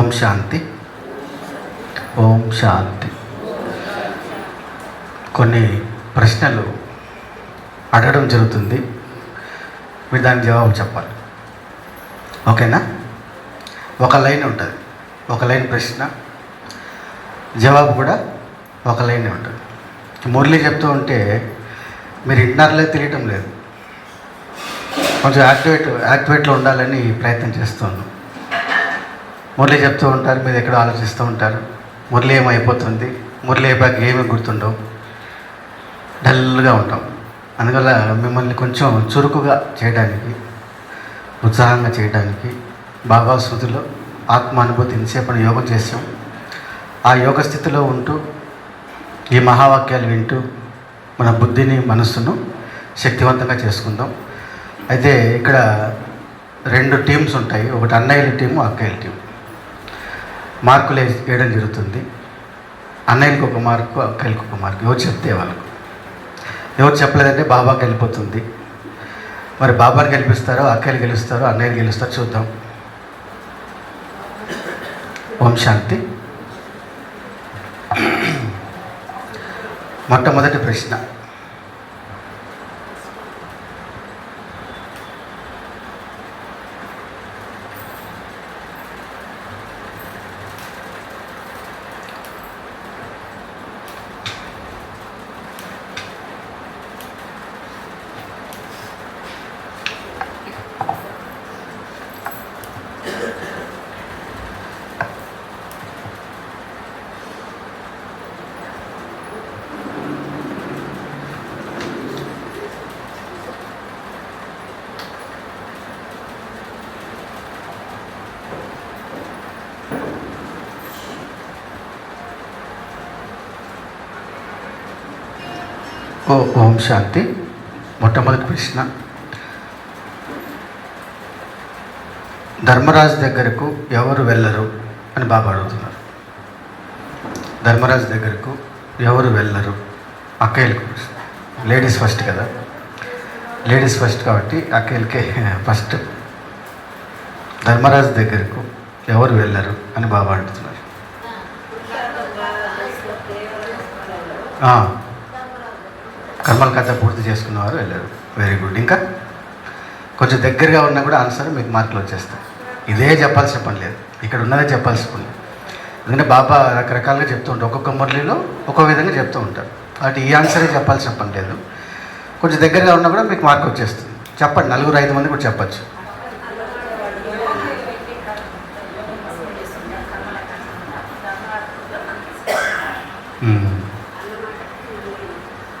ఓం శాంతి. ఓం శాంతి. కొన్ని ప్రశ్నలు అడగడం జరుగుతుంది. మీరు దానికి జవాబు చెప్పాలి. ఓకేనా? ఒక లైన్ ఉంటుంది. ఒక లైన్ ప్రశ్న. జవాబు కూడా ఒక లైన్ ఉంటుంది. మురళి చెప్తూ ఉంటే మీరు ఇంటర్నల్లే తెలియటం లేదు. కొంచెం యాక్టివేట్ యాక్టివేట్లో ఉండాలని ప్రయత్నం చేస్తున్నాను. మురళి చెప్తూ ఉంటారు మీరు ఎక్కడో ఆలోచిస్తూ ఉంటారు. మురళి ఏమైపోతుంది? మురళి అయిపోయాక ఏమీ గుర్తుండవు డల్గా ఉంటాం. అందువల్ల మిమ్మల్ని కొంచెం చురుకుగా చేయడానికి ఉత్సాహంగా చేయడానికి బాబా శృతిలో ఆత్మ అనుభూతి ఇంతసేపు యోగం చేసాం ఆ యోగ స్థితిలో ఉంటూ ఈ మహావాక్యాలు వింటూ మన బుద్ధిని మనస్సును శక్తివంతంగా చేసుకుందాం. అయితే ఇక్కడ రెండు టీమ్స్ ఉంటాయి. ఒకటి అన్నయ్యల టీము అక్కయ్యల టీం మార్కులు వేయడం జరుగుతుంది. అన్నయ్యలకు ఒక మార్కు అక్కలకి ఒక మార్కు. ఎవరు చెప్తే వాళ్ళకు. ఎవరు చెప్పలేదంటే బాబా గెలిపోతుంది. మరి బాబాని గెలిపిస్తారో అక్కలు గెలుస్తారో అన్నయ్యని గెలుస్తారో చూద్దాం. ఓం శాంతి. మొట్టమొదటి ప్రశ్న. ఓ ఓం శాంతి మొట్టమొదటి ప్రశ్న. ధర్మరాజు దగ్గరకు ఎవరు వెళ్ళరు అని బాబా అడుగుతున్నారు. ధర్మరాజు దగ్గరకు ఎవరు వెళ్ళరు? అక్కయ్యలకు లేడీస్ ఫస్ట్ కదా? లేడీస్ ఫస్ట్ కాబట్టి అక్కయ్యలకే ఫస్ట్. ధర్మరాజు దగ్గరకు ఎవరు వెళ్ళరు అని బాబా అడుగుతున్నారు. కర్మల కథ పూర్తి చేసుకున్నవారు వెళ్ళారు. వెరీ గుడ్ ఇంకా కొంచెం దగ్గరగా ఉన్నా కూడా ఆన్సర్ మీకు మార్కులు వచ్చేస్తాయి. ఇదే చెప్పాల్సిన పని లేదు. ఇక్కడ ఉన్నదే చెప్పాల్సిన పని ఎందుకంటే బాబా రకరకాలుగా చెప్తూ ఉంటారు. ఒక్కొక్క మురళిలో ఒక్కో విధంగా చెప్తూ ఉంటారు. కాబట్టి ఈ ఆన్సరే చెప్పాల్సిన పని లేదు. కొంచెం దగ్గరగా ఉన్నా కూడా మీకు మార్క్ వచ్చేస్తుంది. చెప్పండి. నలుగురు ఐదు మంది కూడా చెప్పచ్చు మ్మ్.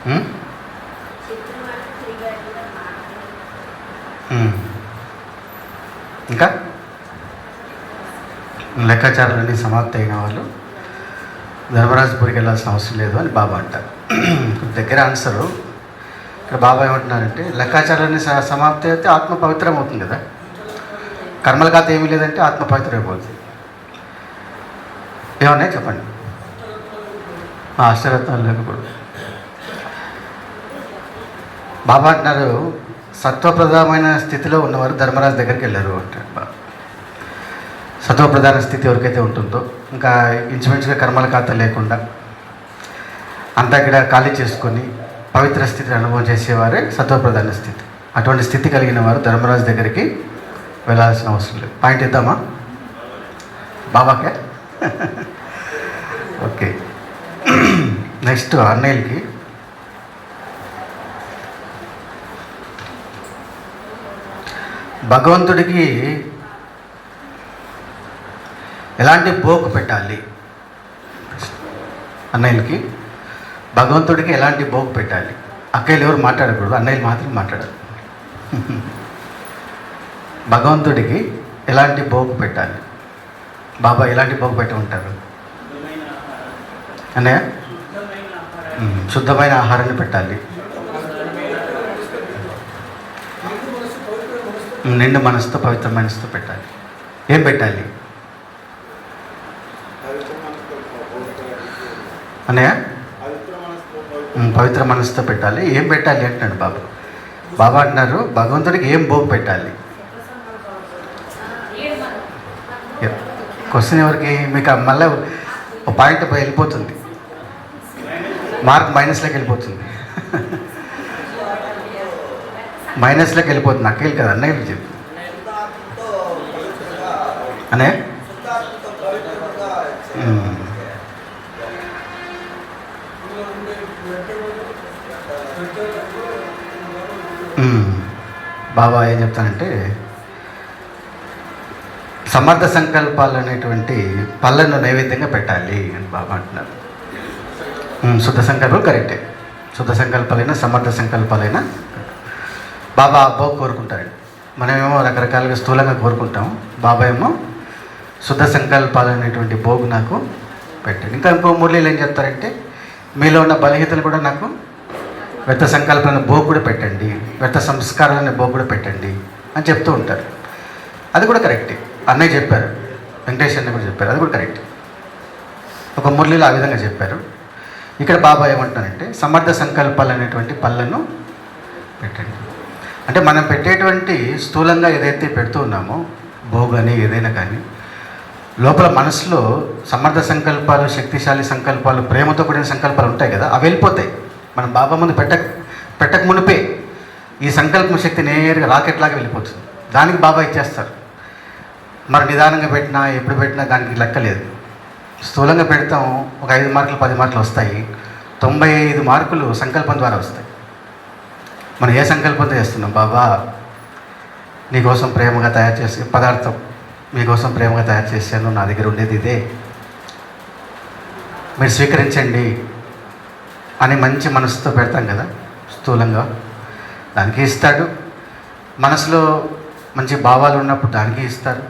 మ్మ్? మ్మ్. ఇంకా లెక్కాచారాలన్నీ సమాప్తి అయిన వాళ్ళు ధర్మరాజపురికి వెళ్ళాల్సిన అవసరం లేదు అని బాబా అంటారు. దగ్గర ఆన్సరు ఇక్కడ బాబా ఏమంటున్నారంటే లెక్కాచారాలన్నీ స- సమాప్తి అయితే ఆత్మ పవిత్రం అవుతుంది కదా. కర్మల ఖాత ఏమీ లేదంటే ఆత్మ పవిత్రం అయిపోతుంది ఏమన్నాయి చెప్పండి ఆశ్చర్యత్వం అష్టరత్నాలు లేకపోతే బాబా అంటున్నారు సత్వప్రధానమైన స్థితిలో ఉన్నవారు ధర్మరాజు దగ్గరికి వెళ్ళారు అంటారు బాబా. సత్వప్రధాన స్థితి ఎవరికైతే ఉంటుందో ఇంకా ఇంచుమించుగా కర్మల ఖాతా లేకుండా అంతా ఇక్కడ ఖాళీ చేసుకొని పవిత్ర స్థితిని అనుభవం చేసేవారే సత్వప్రధాన స్థితి. అటువంటి స్థితి కలిగిన వారు ధర్మరాజు దగ్గరికి వెళ్ళాల్సిన అవసరం లేదు. పాయింట్ ఇద్దామా? బాబాకే ఓకే. నెక్స్ట్ అన్నయ్యలకి భగవంతుడికి ఎలాంటి పోకు పెట్టాలి? అన్నయ్యలకి భగవంతుడికి ఎలాంటి భోగు పెట్టాలి? అక్కయ్యలు ఎవరు మాట్లాడకూడదు అన్నయ్యలు మాత్రం మాట్లాడాలి. భగవంతుడికి ఎలాంటి బోగు పెట్టాలి? బాబా ఎలాంటి భోగు పెట్టి ఉంటారు? అన్నయ్య? శుద్ధమైన ఆహారాన్ని పెట్టాలి. నిండు మనసుతో పవిత్ర మనసుతో పెట్టాలి. ఏం పెట్టాలి? అన్నయ్య? ఉమ్, పవిత్ర మనసుతో పెట్టాలి. ఏం పెట్టాలి అంటున్నాడు బాబా? బాబా అంటున్నారు భగవంతుడికి ఏం భోగు పెట్టాలి? క్వశ్చన్ ఎవరికి? మీకు మళ్ళీ ఒక పాయింట్ పోయి వెళ్ళిపోతుంది. మార్క్ మైనస్లోకి వెళ్ళిపోతుంది. మైనస్లోకి వెళ్ళిపోతుంది. అక్కలు కదా అన్నయ్య చెప్పు అనే బాబా ఏం చెప్తానంటే సమర్థ సంకల్పాలు అనేటువంటి పళ్ళను నైవేద్యంగా పెట్టాలి అని బాబా అంటున్నారు. శుద్ధ సంకల్పం కరెక్టే. శుద్ధ సంకల్పాలైనా సమర్థ సంకల్పాలైనా బాబా అబ్బో కోరుకుంటారండి. మనమేమో రకరకాలుగా స్థూలంగా కోరుకుంటాం. బాబా ఏమో శుద్ధ సంకల్పాలు అనేటువంటి భోగు నాకు పెట్టండి. ఇంకా ఇంకో మురళీలు ఏం చెప్తారంటే మీలో ఉన్న బలహీతలు కూడా నాకు వ్యర్థ సంకల్పాలను బోగుడు పెట్టండి వ్యర్థ సంస్కారాలను బోగుడు పెట్టండి అని చెప్తూ ఉంటారు. అది కూడా కరెక్టే. అన్నయ్య చెప్పారు వెంకటేష్ అన్నయ్య కూడా చెప్పారు అది కూడా కరెక్ట్. ఒక మురళిలో ఆ విధంగా చెప్పారు. ఇక్కడ బాబా ఏమంటున్నారంటే సమర్థ సంకల్పాలు అనేటువంటి పళ్ళను పెట్టండి. అంటే మనం పెట్టేటువంటి స్థూలంగా ఏదైతే పెడుతూ ఉన్నామో భోగని ఏదైనా కానీ లోపల మనసులో సమర్థ సంకల్పాలు శక్తిశాలి సంకల్పాలు ప్రేమతో కూడిన సంకల్పాలు ఉంటాయి కదా అవి వెళ్ళిపోతాయి. మనం బాబా ముందు పెట్టక పెట్టక మునిపే ఈ సంకల్పం శక్తి నేరుగా రాకెట్ లాగా వెళ్ళిపోతుంది. దానికి బాబా ఇచ్చేస్తారు. మరి నిదానంగా పెట్టినా ఎప్పుడు పెట్టినా దానికి లెక్క లేదు. స్థూలంగా పెడతాం ఒక ఐదు మార్కులు పది మార్కులు వస్తాయి. తొంభై ఐదు మార్కులు సంకల్పం ద్వారా వస్తాయి. మనం ఏ సంకల్పంతో చేస్తున్నాం? బాబా నీకోసం ప్రేమగా తయారు చేసే పదార్థం మీకోసం ప్రేమగా తయారు చేశాను నా దగ్గర ఉండేది ఇదే. మీరు స్వీకరించండి. అని మంచి మనసుతో పెడతాం కదా స్థూలంగా. దానికి ఇస్తాడు. మనసులో మంచి భావాలు ఉన్నప్పుడు దానికి ఇస్తారు.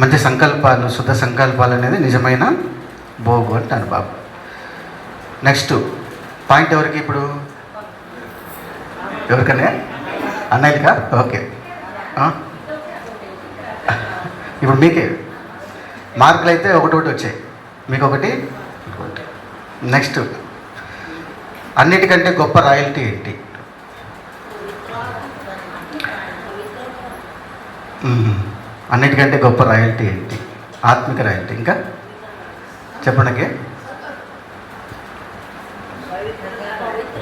మంచి సంకల్పాలు శుద్ధ సంకల్పాలు అనేది నిజమైన భోగు అంటాను బాబు. నెక్స్ట్ పాయింట్ ఎవరికి ఇప్పుడు? ఎవరికనే? అన్నయ్యకా ఓకే. ఇప్పుడు మీకే. మార్కులు అయితే ఒకటి ఒకటి వచ్చాయి. మీకు ఒకటి ఒకటి నెక్స్ట్ అన్నిటికంటే గొప్ప రాయల్టీ ఏంటి? అన్నిటికంటే గొప్ప రాయల్టీ ఏంటి? ఆత్మిక రాయల్టీ ఇంకా? చెప్పడానికి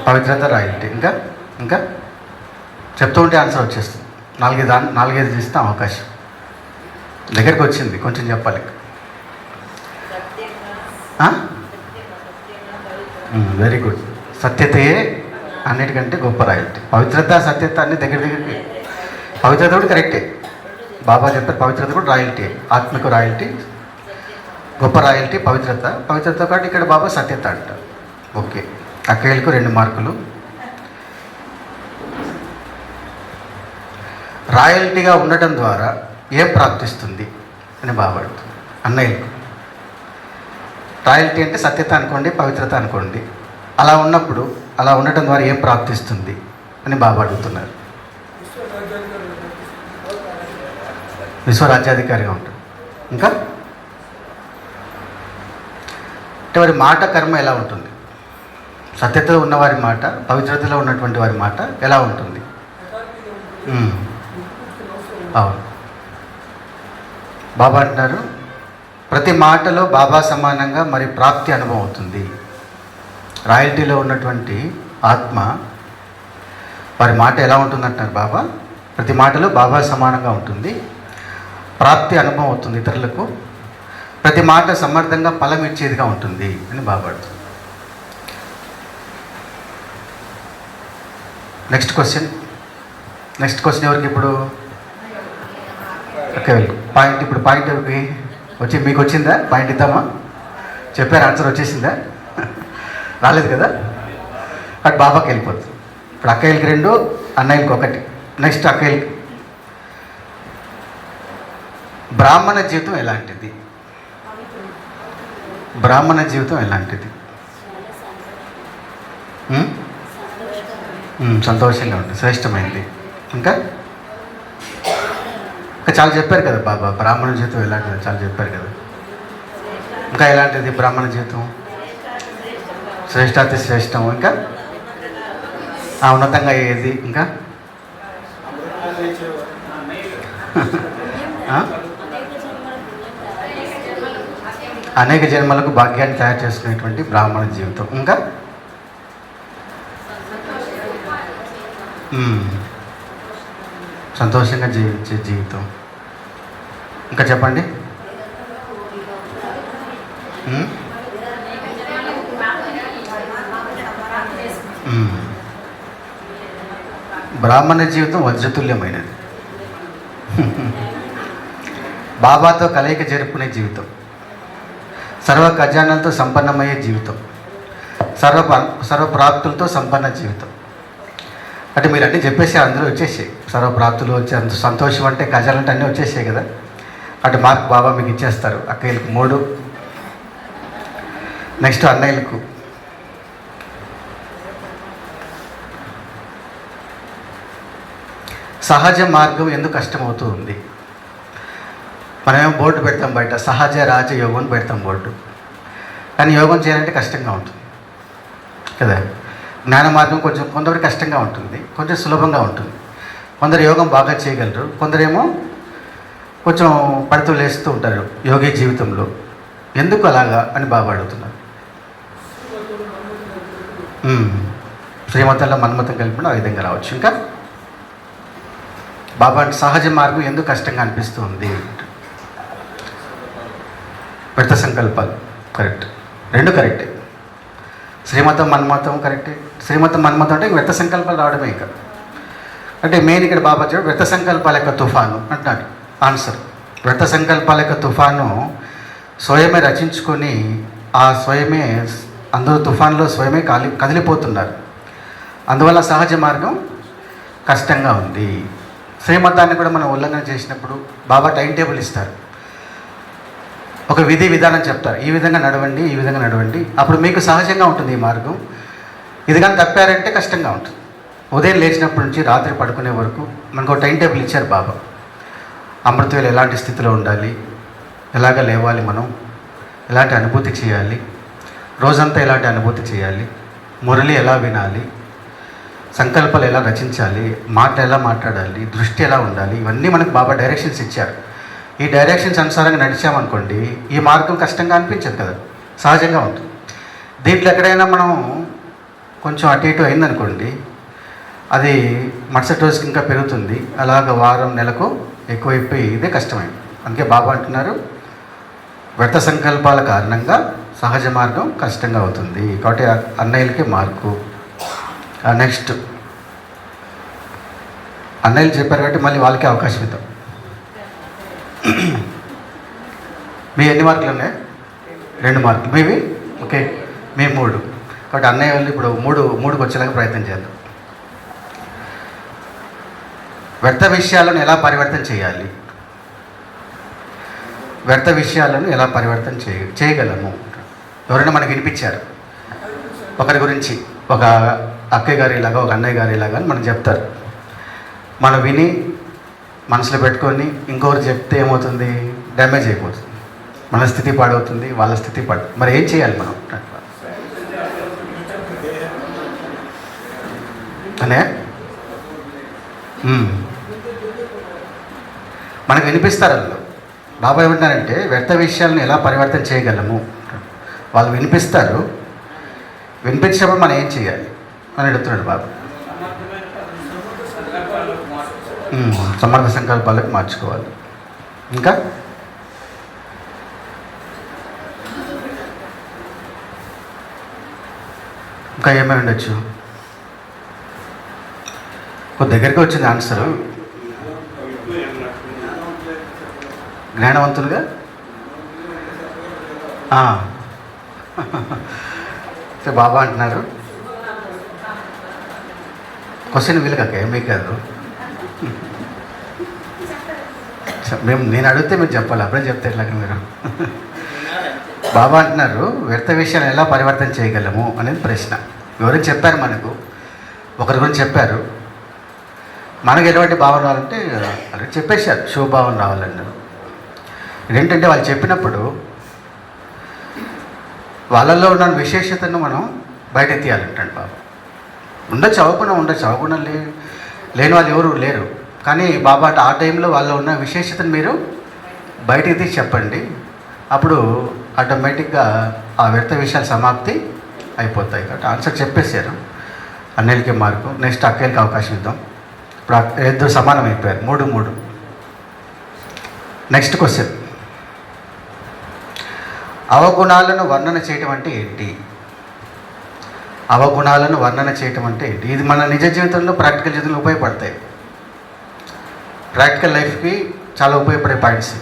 పవిత్రత రాయల్టీ ఇంకా? ఇంకా? చెప్తూ ఉంటే ఆన్సర్ వచ్చేస్తుంది. నాలుగైదు దాని నాలుగైదు ఇస్తాం అవకాశం. దగ్గరికి వచ్చింది. కొంచెం చెప్పాలి. Very good. సత్యతయే అన్నిటికంటే గొప్ప రాయల్టీ. పవిత్రత సత్యత అన్ని దగ్గర దగ్గరికి పవిత్రత కూడా కరెక్టే. బాబా చెప్పారు పవిత్రత కూడా రాయల్టీ ఆత్మిక రాయల్టీ గొప్ప రాయల్టీ పవిత్రత. పవిత్రత కాబట్టి ఇక్కడ బాబా సత్యత అంట ఓకే. అక్కయ్యలకు రెండు మార్కులు. రాయల్టీగా ఉండటం ద్వారా ఏం ప్రాప్తిస్తుంది అని బాబా అన్నయ్యకు అన్నయ్యలకు. రాయల్టీ అంటే సత్యత అనుకోండి పవిత్రత అనుకోండి. అలా ఉన్నప్పుడు అలా ఉండటం ద్వారా ఏం ప్రాప్తిస్తుంది అని బాబా అడుగుతున్నారు. విశ్వరాజ్యాధికారిగా ఉంటుంది ఇంకా? అంటే వారి మాట కర్మ ఎలా ఉంటుంది? సత్యతలో ఉన్నవారి మాట పవిత్రతలో ఉన్నటువంటి వారి మాట ఎలా ఉంటుంది? అవును. బాబా అంటున్నారు ప్రతి మాటలో బాబా సమానంగా మరి ప్రాప్తి అనుభవం అవుతుంది. రాయల్టీలో ఉన్నటువంటి ఆత్మ వారి మాట ఎలా ఉంటుందంటున్నారు బాబా? ప్రతి మాటలో బాబా సమానంగా ఉంటుంది. ప్రాప్తి అనుభవం అవుతుంది ఇతరులకు. ప్రతి మాట సమర్థంగా ఫలం ఇచ్చేదిగా ఉంటుంది అని Baba next question next question ఎవరికి ఇప్పుడు? ఓకే పాయింట్ ఇప్పుడు పాయింట్ ఎవరికి? వచ్చి మీకు వచ్చిందా? పాయింట్ ఇద్దామా? చెప్పారు ఆన్సర్ వచ్చేసిందా? రాలేదు కదా? అటు బాబాకి వెళ్ళిపోతుంది. ఇప్పుడు అక్కయ్యలకి రెండు అన్నయ్యలకి ఒకటి. నెక్స్ట్ అక్కయ్యలకి. బ్రాహ్మణ జీవితం ఎలాంటిది? బ్రాహ్మణ జీవితం ఎలాంటిది? సంతోషంగా ఉంటుంది. శ్రేష్టమైంది. ఇంకా? ఇంకా చాలా చెప్పారు కదా బాబా. బ్రాహ్మణ జీవితం ఎలాంటిది చాలా చెప్పారు కదా. ఇంకా ఎలాంటిది బ్రాహ్మణ జీవితం? శ్రేష్టాతి శ్రేష్టం ఇంకా? ఆ ఉన్నతంగా ఏది ఇంకా? అనేక జన్మలకు భాగ్యాన్ని తయారు చేసుకునేటువంటి బ్రాహ్మణ జీవితం ఇంకా? సంతోషంగా జీవించే జీవితం. ఇంకా చెప్పండి మ్మ్? మ్మ్. బ్రాహ్మణ జీవితం వజ్రతుల్యమైనది. బాబాతో కలయిక జరుపుకునే జీవితం. సర్వ ఖజానాలతో సంపన్నమయ్యే జీవితం. సర్వ సర్వప్రాప్తులతో సంపన్న జీవితం. అంటే మీరు అన్నీ చెప్పేసి అందరూ వచ్చేసాయి. సర్వప్రాప్తులు వచ్చే అంత సంతోషం అంటే ఖజానాలు అంటే అన్నీ వచ్చేసాయి కదా. అటు మాకు బాబా మీకు ఇచ్చేస్తారు. అక్కయ్యలకు మూడు. నెక్స్ట్ అన్నయ్యలకు సహజ మార్గం ఎందుకు కష్టమవుతూ ఉంది. మనమేమో బోర్డు పెడతాం బయట సహజ రాజ యోగం అని పెడతాం బోర్డు కానీ యోగం చేయాలంటే కష్టంగా ఉంటుంది. కదా? జ్ఞాన మార్గం కొంచెం కొందరికి కష్టంగా ఉంటుంది కొంచెం సులభంగా ఉంటుంది. కొందరు యోగం బాగా చేయగలరు కొందరేమో కొంచెం పడుతూ లేస్తూ ఉంటారు యోగి జీవితంలో. ఎందుకు అలాగా అని బాగా అడుగుతున్నారు. శ్రీమతంలో మన్మతం కలిపిన ఆ విధంగా రావచ్చు. ఇంకా? బాబా అంటే సహజ మార్గం ఎందుకు కష్టంగా అనిపిస్తుంది? వ్యర్థ సంకల్పాలు కరెక్ట్. రెండు కరెక్టే. శ్రీమతం మన్మతం కరెక్టే. శ్రీమతం మన్మతం అంటే వ్యర్థ సంకల్పాలు రావడమే ఇక. అంటే మెయిన్ ఇక్కడ బాబా చెప్పాడు వ్యర్థ సంకల్పాల యొక్క తుఫాను అంటున్నాడు ఆన్సర్. వ్యర్థ సంకల్పాల యొక్క తుఫాను స్వయమే రచించుకొని ఆ స్వయమే అందరూ తుఫాన్లో స్వయమే కాలి కదిలిపోతున్నారు. అందువల్ల సహజ మార్గం కష్టంగా ఉంది. శ్రీమతాన్ని కూడా మనం ఉల్లంఘన చేసినప్పుడు బాబా టైం టేబుల్ ఇస్తారు. ఒక విధి విధానం చెప్తారు. ఈ విధంగా నడవండి ఈ విధంగా నడవండి. అప్పుడు మీకు సహజంగా ఉంటుంది ఈ మార్గం. ఇది కానీ తప్పారంటే కష్టంగా ఉంటుంది. ఉదయం లేచినప్పటి నుంచి రాత్రి పడుకునే వరకు మనకు ఒక టైం టేబుల్ ఇచ్చారు బాబా. అమృతవేలు ఎలాంటి స్థితిలో ఉండాలి? ఎలాగ లేవాలి మనం? ఎలాంటి అనుభూతి చేయాలి? రోజంతా ఎలాంటి అనుభూతి చేయాలి? మురళి ఎలా వినాలి? సంకల్పాలు ఎలా రచించాలి మాట ఎలా మాట్లాడాలి దృష్టి ఎలా ఉండాలి ఇవన్నీ మనకు బాబా డైరెక్షన్స్ ఇచ్చారు. ఈ డైరెక్షన్స్ అనుసారంగా నడిచామనుకోండి ఈ మార్గం కష్టంగా అనిపించదు కదా సహజంగా ఉంటుంది. దీంట్లో ఎక్కడైనా మనం కొంచెం అటు ఇటు అయిందనుకోండి అది మరుసటి రోజుకి ఇంకా పెరుగుతుంది అలాగ వారం నెలకు ఎక్కువైపోయి ఇదే కష్టమైంది. అందుకే బాబా అంటున్నారు వ్యర్థ సంకల్పాల కారణంగా సహజ మార్గం కష్టంగా అవుతుంది. కాబట్టి అన్నయ్యలకి మార్కు. నెక్స్ట్ అన్నయ్యలు చెప్పారు కాబట్టి మళ్ళీ వాళ్ళకే అవకాశం ఇద్దాం. మీ ఎన్ని మార్కులు ఉన్నాయి? రెండు మార్కులు. మీవి? ఓకే. మీ మూడు. కాబట్టి అన్నయ్య వాళ్ళు ఇప్పుడు మూడు మూడుకు వచ్చేలాగా ప్రయత్నం చేద్దాం. వ్యర్థ విషయాలను ఎలా పరివర్తన చేయాలి? వ్యర్థ విషయాలను ఎలా పరివర్తన చేయ చేయగలము? ఎవరైనా మనకు వినిపించారు? ఒకరి గురించి ఒక అక్కయ్య గారి ఇలాగా ఒక అన్నయ్య గారి ఇలాగా అని మనకు చెప్తారు. మనం విని మనసులో పెట్టుకొని ఇంకొకరు చెప్తే ఏమవుతుంది? డ్యామేజ్ అయిపోతుంది. మన స్థితి పాడవుతుంది వాళ్ళ స్థితి పాడు. మరి ఏం చేయాలి మనం? అనే మనకు వినిపిస్తారు వాళ్ళు బాబా ఏమంటారంటే వ్యర్థ విషయాలను ఎలా పరివర్తన చేయగలము? వాళ్ళు వినిపిస్తారు. వినిపించినప్పుడు మనం ఏం చేయాలి? అని అడుగుతున్నాడు బాబు. సమర్థ సంకల్పాలకు మార్చుకోవాలి. ఇంకా? ఇంకా ఏమైనా ఉండొచ్చు? కొద్ది దగ్గరికి వచ్చింది ఆన్సర్ జ్ఞానవంతులుగా? బాబా అంటున్నారు. క్వశ్చన్ వీలుగాక ఏమీ కాదు. మేము నేను అడిగితే మీరు చెప్పాలి అప్పుడే చెప్తే ఎట్లాగ మీరు. బాబా అంటున్నారు వ్యర్థ విషయాలు ఎలా పరివర్తన చేయగలము అనేది ప్రశ్న. ఎవరు చెప్పారు మనకు ఒకరి గురించి చెప్పారు. మనకు ఎటువంటి భావన రావాలంటే అలా చెప్పేశారు శుభభావం రావాలన్నారు. ఏంటంటే వాళ్ళు చెప్పినప్పుడు వాళ్ళల్లో ఉన్న విశేషతను మనం బయట తీయాలంటాడు బాబు. ఉండొచ్చు అవ్వకుండా ఉండొచ్చు అవ్వకుండా లే లేని వాళ్ళు ఎవరు లేరు. కానీ బాబా ఆ టైంలో వాళ్ళు ఉన్న విశేషతను మీరు బయటికి తీసి చెప్పండి. అప్పుడు ఆటోమేటిక్గా ఆ వ్యర్థ విషయాలు సమాప్తి అయిపోతాయి కాబట్టి ఆన్సర్ చెప్పేశారు. అన్నిలకి మార్కు. నెక్స్ట్ అక్కలకి అవకాశం ఇద్దాం. ఇప్పుడు ఇద్దరు సమానం అయిపోయారు. మూడు మూడు. Next question. అవగుణాలను వర్ణన చేయటం అంటే ఏంటి? అవగుణాలను వర్ణన చేయటం అంటే ఏంటి? ఇది మన నిజ జీవితంలో ప్రాక్టికల్ జీవితంలో ఉపయోగపడతాయి. ప్రాక్టికల్ లైఫ్కి చాలా ఉపయోగపడే పాయింట్స్.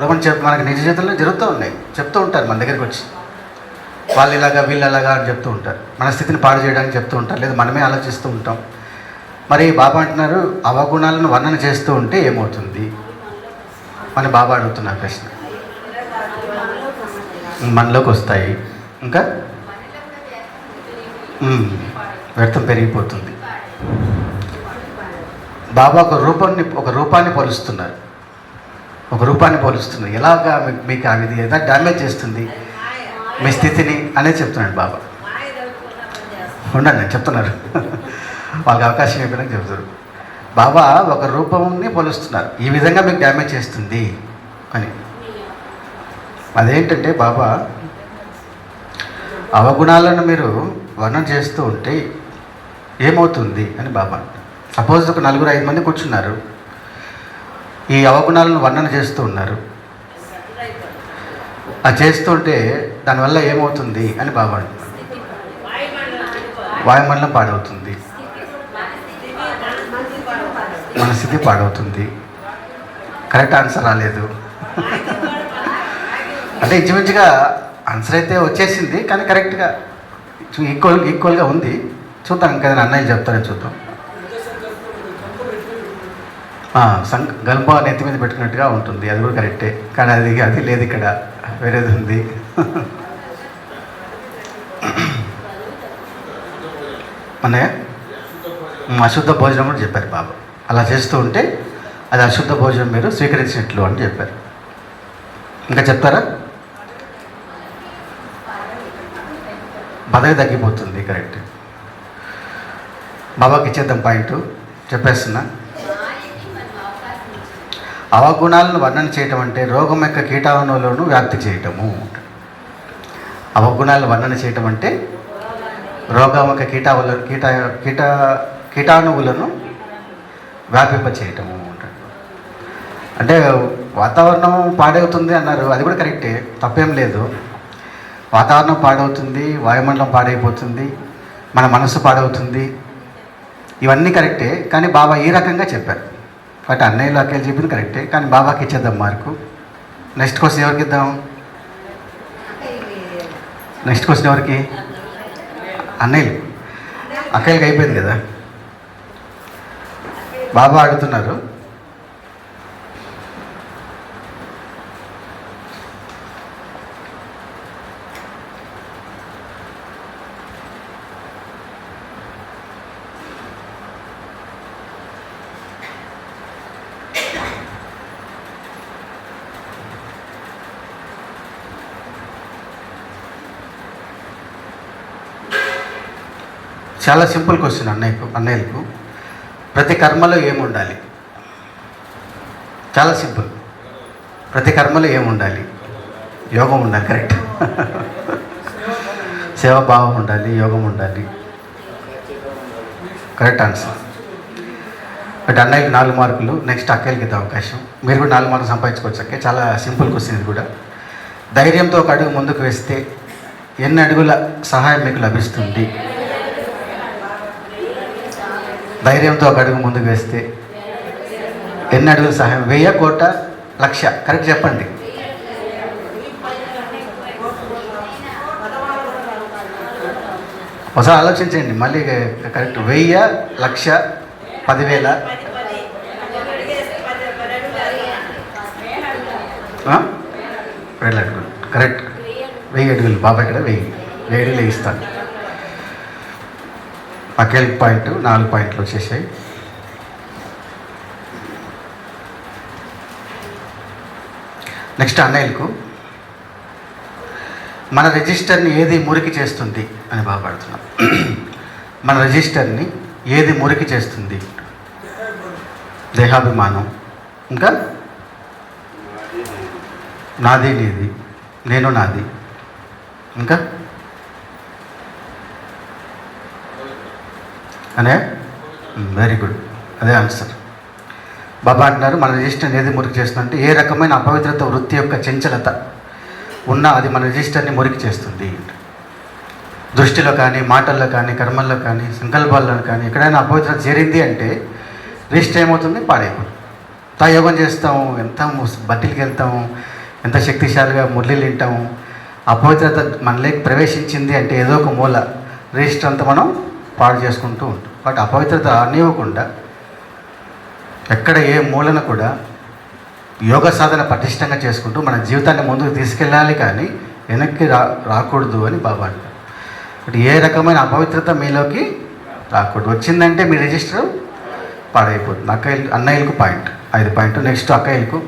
మనం చెప్ మనకి నిజ జీవితంలో జరుగుతూ ఉన్నాయి. చెప్తూ ఉంటారు మన దగ్గరికి వచ్చి. వాళ్ళు ఇలాగా వీళ్ళు అలాగా అని చెప్తూ ఉంటారు. మన స్థితిని పాడు చేయడానికి చెప్తూ ఉంటారు. లేదా మనమే ఆలోచిస్తూ ఉంటాం. మరి బాబా అంటున్నారు అవగుణాలను వర్ణన చేస్తూ ఉంటే ఏమవుతుంది? మన బాబా అడుగుతున్నారు ప్రశ్న. మనలోకి వస్తాయి. ఇంకా? వ్యర్థం పెరిగిపోతుంది. బాబా ఒక రూపాన్ని ఒక రూపాన్ని పోలుస్తున్నారు. ఒక రూపాన్ని పోలుస్తున్నారు. ఎలాగా మీకు ఆ ఇది డ్యామేజ్ చేస్తుంది మీ స్థితిని అనే చెప్తున్నాడు బాబా. ఉండండి నేను చెప్తున్నారు. వాళ్ళకి అవకాశం ఇవ్వడానికి చెబుతారు బాబా ఒక రూపంని పోలుస్తున్నారు. ఈ విధంగా మీకు డ్యామేజ్ చేస్తుంది అని. అదేంటంటే బాబా అవగుణాలను మీరు వర్ణన చేస్తూ ఉంటే ఏమవుతుంది అని బాబా సపోజ్ ఒక నలుగురు ఐదు మంది కూర్చున్నారు. ఈ అవగుణాలను వర్ణన చేస్తూ ఉన్నారు. అది చేస్తుంటే దానివల్ల ఏమవుతుంది అని బాబా వాయుమండలం పాడవుతుంది. మన స్థితి పాడవుతుంది. కరెక్ట్ ఆన్సర్ రాలేదు. అంటే ఇంచుమించుగా ఆన్సర్ అయితే వచ్చేసింది కానీ కరెక్ట్గా ఈక్వల్ ఈక్వల్గా ఉంది. చూద్దాం ఇంకా ఏదైనా అన్నయ్య చెప్తారని చూద్దాం. సం గల్ప నెత్తి మీద పెట్టుకున్నట్టుగా ఉంటుంది. అది కూడా కరెక్టే. కానీ అది అది లేదు ఇక్కడ. వేరేది ఉంది. అన్నయ్య అశుద్ధ భోజనం కూడా చెప్పారు బాబు. అలా చేస్తూ ఉంటే అది అశుద్ధ భోజనం మీరు స్వీకరించినట్లు అని చెప్పారు. ఇంకా చెప్తారా? పదవి తగ్గిపోతుంది కరెక్ట్ బాబాకి ఇచ్చేద్దాం పాయింట్ చెప్పేస్తున్నా. అవగుణాలను వర్ణన చేయటం అంటే రోగం యొక్క కీటాణువులను వ్యాప్తి చేయటము. అవగుణాలను వర్ణన చేయటం అంటే రోగం యొక్క కీటావుల కీట కీట కీటాణువులను వ్యాపింప చేయటము అంటే వాతావరణం పాడవుతుంది అన్నారు అది కూడా కరెక్టే తప్పేం లేదు. వాతావరణం పాడవుతుంది వాయుమండలం పాడైపోతుంది మన మనసు పాడవుతుంది. ఇవన్నీ కరెక్టే కానీ బాబా ఈ రకంగా చెప్పారు. బట్ అన్నయ్యలు అక్కలు చెప్పింది కరెక్టే కానీ బాబాకి ఇచ్చేద్దాం మార్కు. నెక్స్ట్ క్వశ్చన్ ఎవరికి ఇద్దాం? నెక్స్ట్ క్వశ్చన్ ఎవరికి? అన్నయ్యలు. అక్కయ్యకి అయిపోయింది కదా. బాబా అడుగుతున్నారు. చాలా సింపుల్ క్వశ్చన్ అన్నయ్యకు అన్నయ్యలకు. ప్రతి కర్మలో ఏముండాలి? చాలా సింపుల్. ప్రతి కర్మలో ఏముండాలి? యోగం ఉండాలి కరెక్ట్. సేవాభావం ఉండాలి యోగం ఉండాలి. Correct answer. బట్ అన్నయ్యకి నాలుగు మార్కులు నెక్స్ట్ అక్కయ్యకి అవకాశం. మీరు కూడా నాలుగు మార్కులు సంపాదించుకోవచ్చు అక్క చాలా సింపుల్ క్వశ్చన్ ఇది కూడా. ధైర్యంతో ఒక అడుగు ముందుకు వేస్తే ఎన్ని అడుగుల సహాయం మీకు లభిస్తుంది? ధైర్యంతో ఒక అడుగు ముందుకు వేస్తే ఎన్ని అడుగులు సహాయం? వెయ్యి కోట లక్ష. కరెక్ట్ చెప్పండి. ఒకసారి ఆలోచించండి. మళ్ళీ కరెక్ట్. వెయ్యి లక్ష పదివేల. ఆ? అడుగులు. కరెక్ట్. వెయ్యి అడుగులు. బాబా ఇక్కడ వెయ్యి. వెయ్యి అడుగులు వేయిస్తాను పాయింట్ నాలుగు పాయింట్లు వచ్చేసాయి. నెక్స్ట్ అన్నయ్యలకు మన రిజిస్టర్ని ఏది మురికి చేస్తుంది అని బాధపడుతున్నాం. మన రిజిస్టర్ని ఏది మురికి చేస్తుంది? దేహాభిమానం. ఇంకా? నాది నీది నేను నాది. ఇంకా? అనే వెరీ గుడ్ అదే ఆన్సర్. బాబా అంటున్నారు మన రిజిస్టర్ని ఏది మురికి చేస్తుందంటే ఏ రకమైన అపవిత్రత వృత్తి యొక్క చంచలత ఉన్నా అది మన రిజిస్టర్ని మురికి చేస్తుంది. దృష్టిలో కానీ మాటల్లో కానీ కర్మల్లో కానీ సంకల్పాల్లో కానీ ఎక్కడైనా అపవిత్రత చేరింది అంటే రిజిస్టర్ ఏమవుతుంది? పాడైపోతుంది. తా యోగం చేస్తాము ఎంత బట్టిలకి వెళ్తాము ఎంత శక్తిశాలిగా మురళిలు వింటాము అపవిత్రత మనలోకి ప్రవేశించింది అంటే ఏదో ఒక మూల రిజిస్టర్ అంతా మనం పాడు చేసుకుంటూ ఉంటాం. బట్ అపవిత్రత అనివ్వకుండా ఎక్కడ ఏ మూలన కూడా యోగ సాధన పటిష్టంగా చేసుకుంటూ మన జీవితాన్ని ముందుకు తీసుకెళ్ళాలి కానీ వెనక్కి రా రాకూడదు అని బాబా అంటారు. అంటే ఏ రకమైన అపవిత్రత మీలోకి రాకూడదు. వచ్చిందంటే మీ రిజిస్టర్ పాడైపోతుంది. అక్కయ్యలు అన్నయ్యలకు పాయింట్. ఐదు పాయింట్. నెక్స్ట్ అక్కయ్యలకు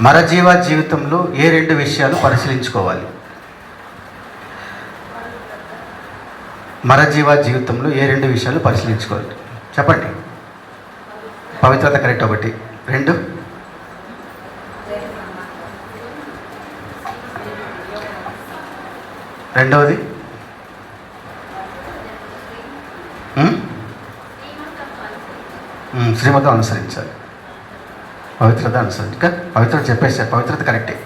మరజీవ జీవితంలో ఏ రెండు విషయాలు పరిశీలించుకోవాలి? మరజీవ జీవితంలో ఏ రెండు విషయాలు పరిశీలించుకోవాలి? చెప్పండి. పవిత్రత కరెక్ట్ ఒకటి? రెండు? రెండవది? శ్రీమతం అనుసరించాలి. పవిత్రత అనుసరించి పవిత్ర పవిత్రత చెప్పేసారు పవిత్రత కరెక్టే.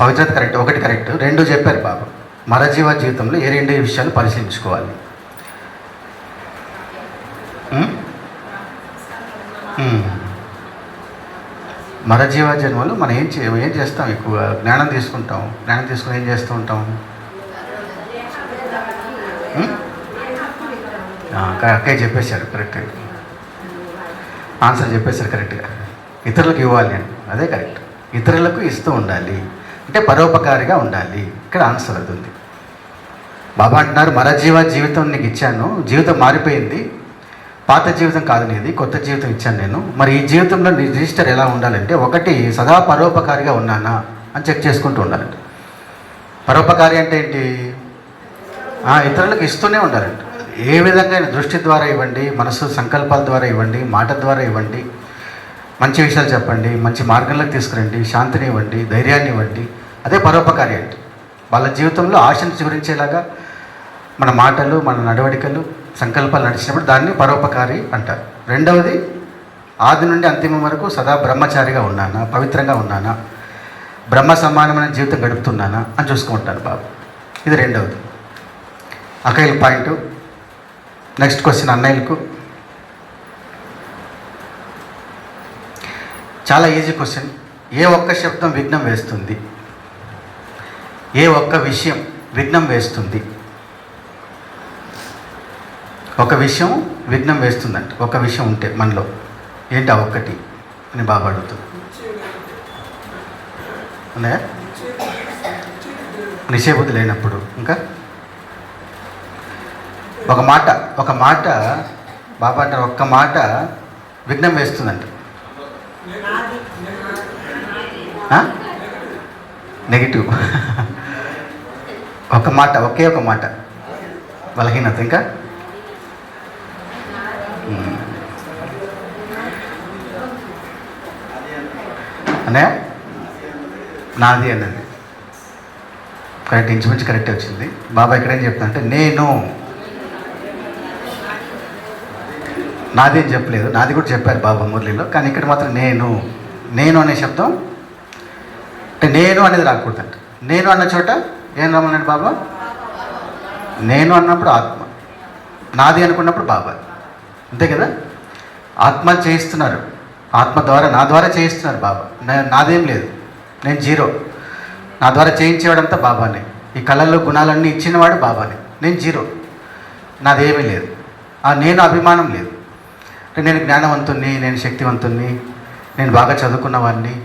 పవిత్రత కరెక్ట్. ఒకటి కరెక్ట్. రెండు చెప్పారు బాబు. మరజీవ జీవితంలో ఏ రెండే విషయాలు పరిశీలించుకోవాలి? మరజీవ జన్మలో మనం ఏం చే ఏం చేస్తాం ఎక్కువ జ్ఞానం తీసుకుంటాం. జ్ఞానం తీసుకుని ఏం చేస్తూ ఉంటాం? ఉమ్? అక్కయ్య చెప్పేశారు కరెక్ట్ ఆన్సర్ చెప్పేశారు కరెక్ట్గా. ఇతరులకు ఇవ్వాలి అని. అదే కరెక్ట్. ఇతరులకు ఇస్తూ ఉండాలి. అంటే పరోపకారిగా ఉండాలి. ఇక్కడ ఆన్సర్ అది ఉంది. బాబా అంటున్నారు మరజీవ జీవితం నీకు ఇచ్చాను జీవితం మారిపోయింది. పాత జీవితం కాదు నీది కొత్త జీవితం ఇచ్చాను నేను. మరి ఈ జీవితంలో నీ రిజిస్టర్ ఎలా ఉండాలంటే ఒకటి సదా పరోపకారిగా ఉన్నానా? అని చెక్ చేసుకుంటూ ఉండాలంట. పరోపకారి అంటే ఏంటి? ఇతరులకు ఇస్తూనే ఉండాలంట. ఏ విధంగా దృష్టి ద్వారా ఇవ్వండి మనసు సంకల్పాల ద్వారా ఇవ్వండి మాట ద్వారా ఇవ్వండి మంచి విషయాలు చెప్పండి మంచి మార్గంలోకి తీసుకురండి శాంతిని ఇవ్వండి ధైర్యాన్ని ఇవ్వండి. అదే పరోపకారి అంటే. వాళ్ళ జీవితంలో ఆశను చిగురించేలాగా మన మాటలు మన నడవడికలు సంకల్పాలు నడిచినప్పుడు దాన్ని పరోపకారి అంటారు. రెండవది ఆది నుండి అంతిమం వరకు సదా బ్రహ్మచారిగా ఉన్నానా పవిత్రంగా ఉన్నానా బ్రహ్మ సమానమైన జీవితం గడుపుతున్నానా అని చూసుకుంటాను బాబు. ఇది రెండవది. అఖైల్ పాయింట్. నెక్స్ట్ క్వశ్చన్ అన్నయ్యలకు. చాలా ఈజీ క్వశ్చన్. ఏ ఒక్క శబ్దం విఘ్నం వేస్తుంది? ఏ ఒక్క విషయం విఘ్నం వేస్తుంది? ఒక విషయం విఘ్నం వేస్తుందంట. ఒక విషయం ఉంటే మనలో. ఏంటి ఆ ఒక్కటి అని బాబా అడుగుతుంది ఉన్నాయా? నిషేబుద్ధి లేనప్పుడు ఇంకా? ఒక మాట ఒక మాట బాబా అంటారు ఒక్క మాట విఘ్నం వేస్తుందంట. నెగిటివ్. ఒక మాట ఒకే ఒక మాట. బలహీనత ఇంకా? అనే నాది అన్నది. కరెక్ట్ ఇంచుమించు కరెక్ట్ వచ్చింది. బాబా ఇక్కడ ఏం చెప్తానంటే నేను నాది అని చెప్పలేదు. నాది కూడా చెప్పారు బాబా మురళిలో కానీ ఇక్కడ మాత్రం నేను నేను అనే శబ్దం అంటే నేను అనేది రాకూడదంట. నేను అన్న చోట ఏం రమ్మన్నాడు బాబా? నేను అన్నప్పుడు ఆత్మ. నాది అనుకున్నప్పుడు బాబా. అంతే కదా? ఆత్మ చేయిస్తున్నారు. ఆత్మ ద్వారా నా ద్వారా చేయిస్తున్నారు బాబా. నాదేం లేదు. నేను జీరో. నా ద్వారా చేయించేవాడంతా బాబానే. ఈ కళల్లో గుణాలన్నీ ఇచ్చినవాడు బాబానే. నేను జీరో. నాదేమీ లేదు. ఆ నేను అభిమానం లేదు. నేను జ్ఞానవంతుణ్ణి నేను శక్తివంతుణ్ణి నేను బాగా చదువుకున్నవాడిని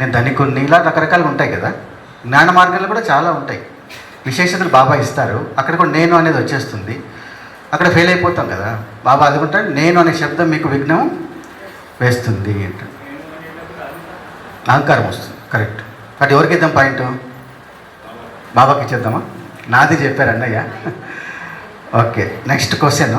నేను ధనికుణ్ణి ఇలా రకరకాలు ఉంటాయి కదా? జ్ఞాన మార్గాలు కూడా చాలా ఉంటాయి. విశేషతలు బాబా ఇస్తారు. అక్కడ కూడా నేను అనేది వచ్చేస్తుంది. అక్కడ ఫెయిల్ అయిపోతాం కదా. బాబా అదుకుంటాడు నేను అనే శబ్దం మీకు విఘ్నం వేస్తుంది అంటాడు. అహంకారం వస్తుంది. కరెక్ట్ అటు ఎవరికి ఇద్దాం పాయింట్? బాబాకి ఇచ్చేద్దామా? నాది చెప్పారు అన్నయ్య. Okay next question.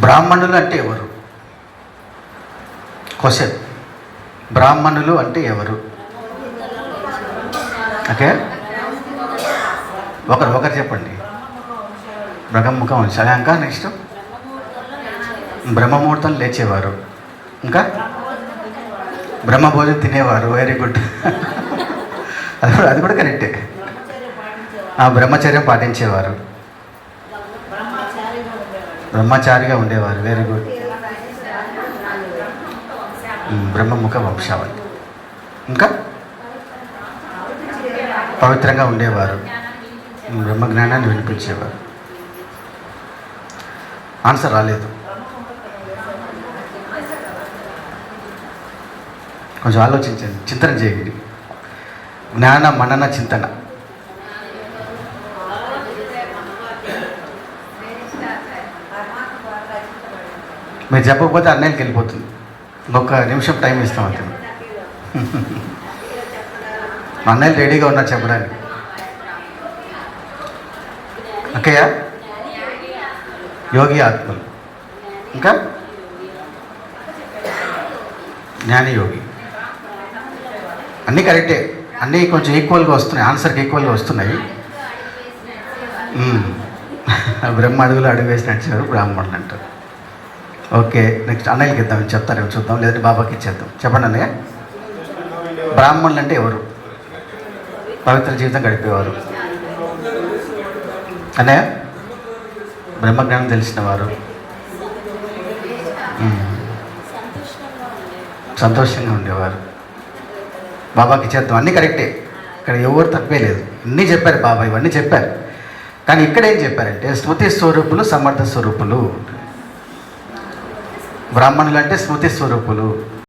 బ్రాహ్మణులు అంటే ఎవరు? క్వశ్చన్ బ్రాహ్మణులు అంటే ఎవరు? ఓకే? ఒకరు ఒకరు చెప్పండి. బ్రహ్మముఖం వంశాలి ఇంకా నెక్స్ట్ బ్రహ్మముహూర్తం లేచేవారు. ఇంకా? బ్రహ్మభోజనం తినేవారు. వెరీ గుడ్ అది కూడా అది కూడా కరెక్టే ఆ బ్రహ్మచర్యం పాటించేవారు. బ్రహ్మచారిగా ఉండేవారు వెరీ గుడ్ బ్రహ్మముఖ వంశావళి. ఇంకా? పవిత్రంగా ఉండేవారు. బ్రహ్మ జ్ఞానాన్ని వినిపించేవారు. ఆన్సర్ రాలేదు. కొంచెం ఆలోచించండి చింతన చేయండి. జ్ఞాన మనన చింతన. మీరు చెప్పకపోతే అన్నయ్యకి వెళ్ళిపోతుంది. ఇంకొక నిమిషం టైం ఇస్తాం అతను అన్నయ్యలు రెడీగా ఉన్నారు చెప్పడానికి. ఓకేయా యోగి ఆత్మలు. ఇంకా? జ్ఞాని యోగి. అన్నీ కరెక్టే. అన్నీ కొంచెం ఈక్వల్గా వస్తున్నాయి. ఆన్సర్కి ఈక్వల్గా వస్తున్నాయి. బ్రహ్మ అడుగులు అడుగు వేసినట్టు బ్రాహ్మణులు అంటారు. ఓకే నెక్స్ట్ అన్నయ్యకి ఇద్దాం చెప్తారు చూద్దాం లేదంటే బాబాకి ఇచ్చేద్దాం. చెప్పండి అన్నయ్య. బ్రాహ్మణులు అంటే ఎవరు? పవిత్ర జీవితం గడిపేవారు. అన్నయ్య బ్రహ్మజ్ఞానం తెలిసిన వారు. సంతోషంగా ఉండేవారు. బాబాకి చేద్దాం అన్నీ కరెక్టే. ఇక్కడ ఎవరు తప్పే లేదు. అన్నీ చెప్పారు బాబా ఇవన్నీ చెప్పారు. కానీ ఇక్కడ ఏం చెప్పారంటే స్మృతి స్వరూపులు సమర్థ స్వరూపులు. బ్రాహ్మణులు అంటే స్మృతి స్వరూపులు.